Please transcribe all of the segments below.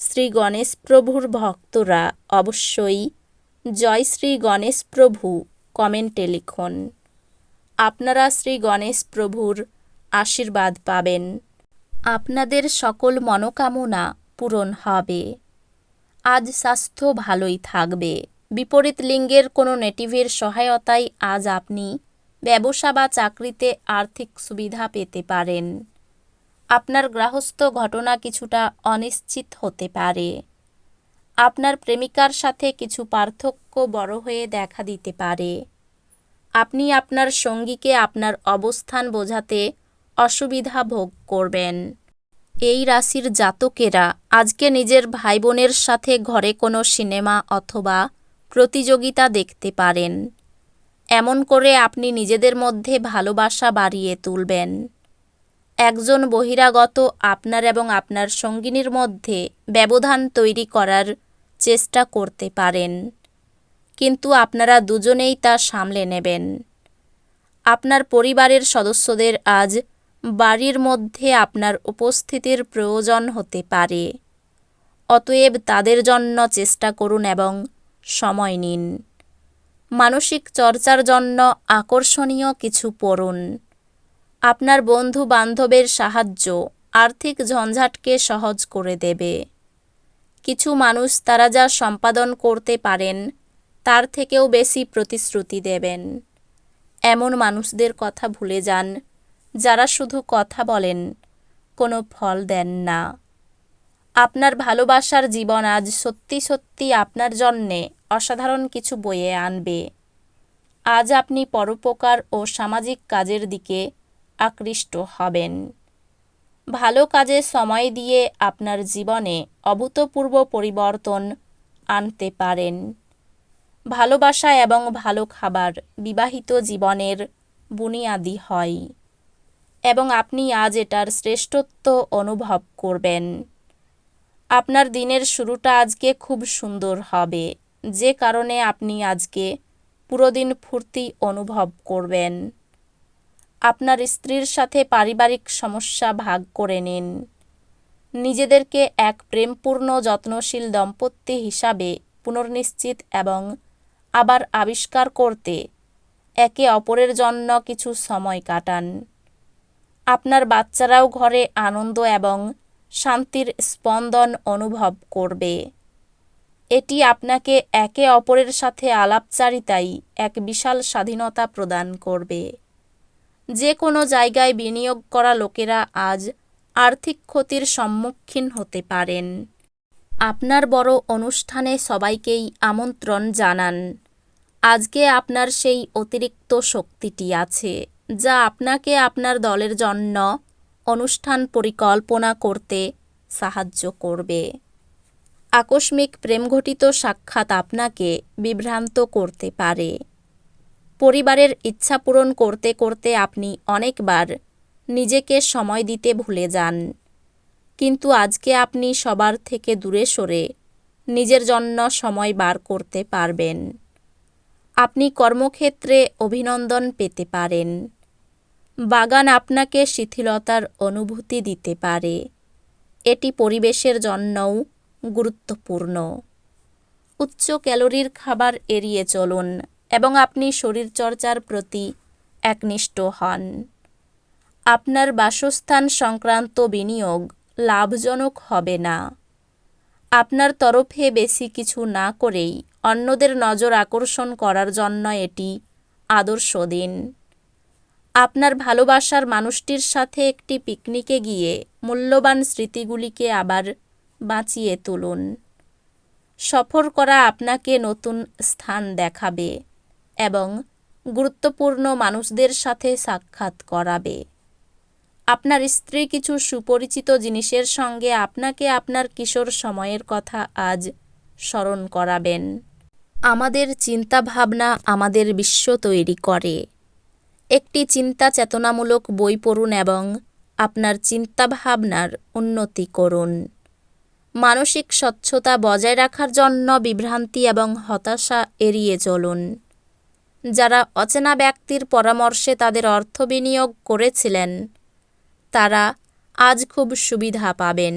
শ্রী গণেশ প্রভুর ভক্তরা অবশ্যই জয় শ্রী গণেশ প্রভু কমেন্টে লিখুন। আপনারা শ্রী গণেশ প্রভুর আশীর্বাদ পাবেন। আপনাদের সকল মনোকামনা পূরণ হবে। আজ স্বাস্থ্য ভালোই থাকবে। বিপরীত লিঙ্গের কোনো নেটিভের সহায়তায় আজ আপনি ব্যবসা বা চাকরিতে আর্থিক সুবিধা পেতে পারেন। আপনার গ্রাহস্থ ঘটনা কিছুটা অনিশ্চিত হতে পারে। আপনার প্রেমিকার সাথে কিছু পার্থক্য বড় হয়ে দেখা দিতে পারে। আপনি আপনার সঙ্গীকে আপনার অবস্থান বোঝাতে অসুবিধা ভোগ করবেন। এই রাশির জাতকেরা আজকে নিজের ভাই বোনের সাথে ঘরে কোনো সিনেমা অথবা প্রতিযোগিতা দেখতে পারেন। এমন করে আপনি নিজেদের মধ্যে ভালোবাসা বাড়িয়ে তুলবেন। একজন বহিরাগত আপনার এবং আপনার সঙ্গিনীর মধ্যে ব্যবধান তৈরি করার চেষ্টা করতে পারেন। কিন্তু আপনারা দুজনেই তা সামলে নেবেন। আপনার পরিবারের সদস্যদের আজ বাড়ির মধ্যে আপনার উপস্থিতির প্রয়োজন হতে পারে। অতএব তাদের জন্য চেষ্টা করুন এবং সময় নিন। মানসিক চর্চার জন্য আকর্ষণীয় কিছু পড়ুন। আপনার বন্ধু বান্ধবের সাহায্য আর্থিক ঝঞ্ঝাটকে সহজ করে দেবে। কিছু মানুষ তারা যা সম্পাদন করতে পারেন, তার থেকেও বেশি প্রতিশ্রুতি দেবেন। এমন মানুষদের কথা ভুলে যান, যারা শুধু কথা বলেন, কোনো ফল দেন না। আপনার ভালোবাসার জীবন আজ সত্যি সত্যি আপনার জন্যে অসাধারণ কিছু বয়ে আনবে। আজ আপনি পরোপকার ও সামাজিক কাজের দিকে আকৃষ্ট হবেন। ভালো কাজে সময় দিয়ে আপনার জীবনে অভূতপূর্ব পরিবর্তন আনতে পারেন। ভালোবাসা এবং ভালো খাবার বিবাহিত জীবনের বুনিয়াদি হয় এবং আপনি আজ এটার শ্রেষ্ঠত্ব অনুভব করবেন। আপনার দিনের শুরুটা আজকে খুব সুন্দর হবে, যে কারণে আপনি আজকে পুরো দিন ফুর্তি অনুভব করবেন। আপনার স্ত্রীর সাথে পারিবারিক সমস্যা ভাগ করে নিন। নিজেদেরকে এক প্রেমপূর্ণ, যত্নশীল দম্পতি হিসাবে পুনর্নিশ্চিত এবং আবার আবিষ্কার করতে একে অপরের জন্য কিছু সময় কাটান। আপনার বাচ্চারাও ঘরে আনন্দ এবং শান্তির স্পন্দন অনুভব করবে। এটি আপনাকে একে অপরের সাথে আলাপচারিতাই এক বিশাল স্বাধীনতা প্রদান করবে। যে কোনো জায়গায় বিনিয়োগ করা লোকেরা আজ আর্থিক ক্ষতির সম্মুখীন হতে পারেন। আপনার বড় অনুষ্ঠানে সবাইকেই আমন্ত্রণ জানান। আজকে আপনার সেই অতিরিক্ত শক্তিটি আছে, যা আপনাকে আপনার দলের জন্য অনুষ্ঠান পরিকল্পনা করতে সাহায্য করবে। আকস্মিক প্রেমঘটিত সাক্ষাৎ আপনাকে বিভ্রান্ত করতে পারে। পরিবারের ইচ্ছা পূরণ করতে করতে আপনি অনেকবার নিজেকে সময় দিতে ভুলে যান। কিন্তু আজকে আপনি সবার থেকে দূরে সরে নিজের জন্য সময় বার করতে পারবেন। আপনি কর্মক্ষেত্রে অভিনন্দন পেতে পারেন। বাগান আপনাকে শিথিলতার অনুভূতি দিতে পারে। এটি পরিবেশের জন্যও গুরুত্বপূর্ণ। উচ্চ ক্যালোরির খাবার এড়িয়ে চলুন। এবং আপনি শরীরচর্চার প্রতি একনিষ্ঠ হন। আপনার বাসস্থান সংক্রান্ত বিনিয়োগ লাভজনক হবে না। আপনার তরফে বেশি কিছু না করেই অন্যদের নজর আকর্ষণ করার জন্য এটি আদর্শ দিন। আপনার ভালোবাসার মানুষটির সাথে একটি পিকনিকে গিয়ে মূল্যবান স্মৃতিগুলিকে আবার বাঁচিয়ে তুলুন। সফর করা আপনাকে নতুন স্থান দেখাবে। এবং গুরুত্বপূর্ণ মানুষদের সাথে সাক্ষাৎ করাবে। আপনার স্ত্রী কিছু সুপরিচিত জিনিসের সঙ্গে আপনাকে আপনার কিশোর সময়ের কথা আজ স্মরণ করাবেন। আমাদের চিন্তাভাবনা আমাদের বিশ্ব তৈরি করে। একটি চিন্তা চেতনামূলক বই পড়ুন এবং আপনার চিন্তাভাবনার উন্নতি করুন। মানসিক স্বচ্ছতা বজায় রাখার জন্য বিভ্রান্তি এবং হতাশা এড়িয়ে চলুন। যারা অচেনা ব্যক্তির পরামর্শে তাদের অর্থ বিনিয়োগ করেছিলেন, তারা আজ খুব সুবিধা পাবেন।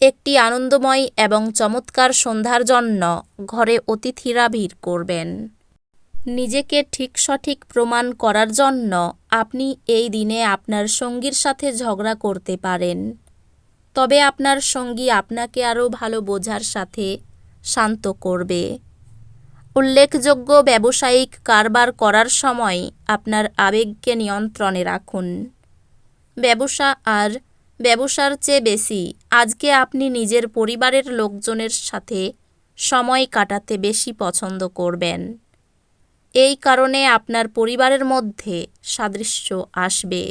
একটি আনন্দময় এবং চমৎকার সন্ধ্যার জন্য ঘরে অতিথিরা ভিড় করবেন। নিজেকে ঠিক সঠিক প্রমাণ করার জন্য আপনি এই দিনে আপনার সঙ্গীর সাথে ঝগড়া করতে পারেন। তবে আপনার সঙ্গী আপনাকে আরও ভালো বোঝার সাথে শান্ত করবে। উল্লেখযোগ্য ব্যবসায়িক কারবার করার সময় আপনার আবেগকে নিয়ন্ত্রণে রাখুন। ব্যবসা আর ব্যবসার চেয়ে বেশি আজকে আপনি নিজের পরিবারের লোকজনের সাথে সময় কাটাতে বেশি পছন্দ করবেন। এই কারণে আপনার পরিবারের মধ্যে সাদৃশ্য আসবে।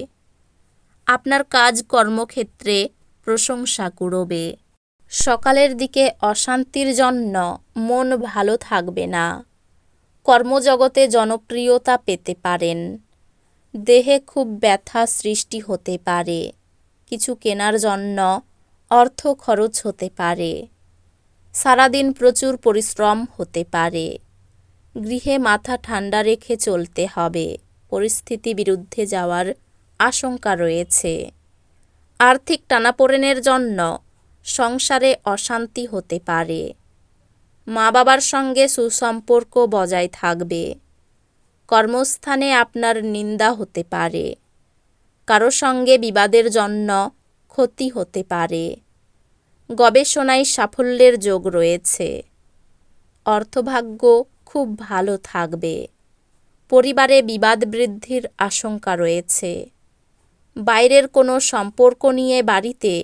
আপনার কাজ কর্মক্ষেত্রে প্রশংসা কুড়বে। সকালের দিকে অশান্তির জন্য মন ভালো থাকবে না। কর্মজগতে জনপ্রিয়তা পেতে পারেন। দেহে খুব ব্যথা সৃষ্টি হতে পারে। কিছু কেনার জন্য অর্থ খরচ হতে পারে। সারাদিন প্রচুর পরিশ্রম হতে পারে। গৃহে মাথা ঠান্ডা রেখে চলতে হবে। পরিস্থিতি বিরুদ্ধে যাওয়ার আশঙ্কা রয়েছে। আর্থিক টানাপোড়েনের জন্য সংসারে অশান্তি হতে পারে। মা বাবার সঙ্গে সুসম্পর্ক বজায় থাকবে। কর্মস্থানে আপনার নিন্দা হতে পারে। কারও সঙ্গে বিবাদের জন্য ক্ষতি হতে পারে। গবেষণায় সাফল্যের যোগ রয়েছে। অর্থভাগ্য খুব ভালো থাকবে। পরিবারে বিবাদ বৃদ্ধির আশঙ্কা রয়েছে। বাইরের কোনো সম্পর্ক নিয়ে বাড়িতে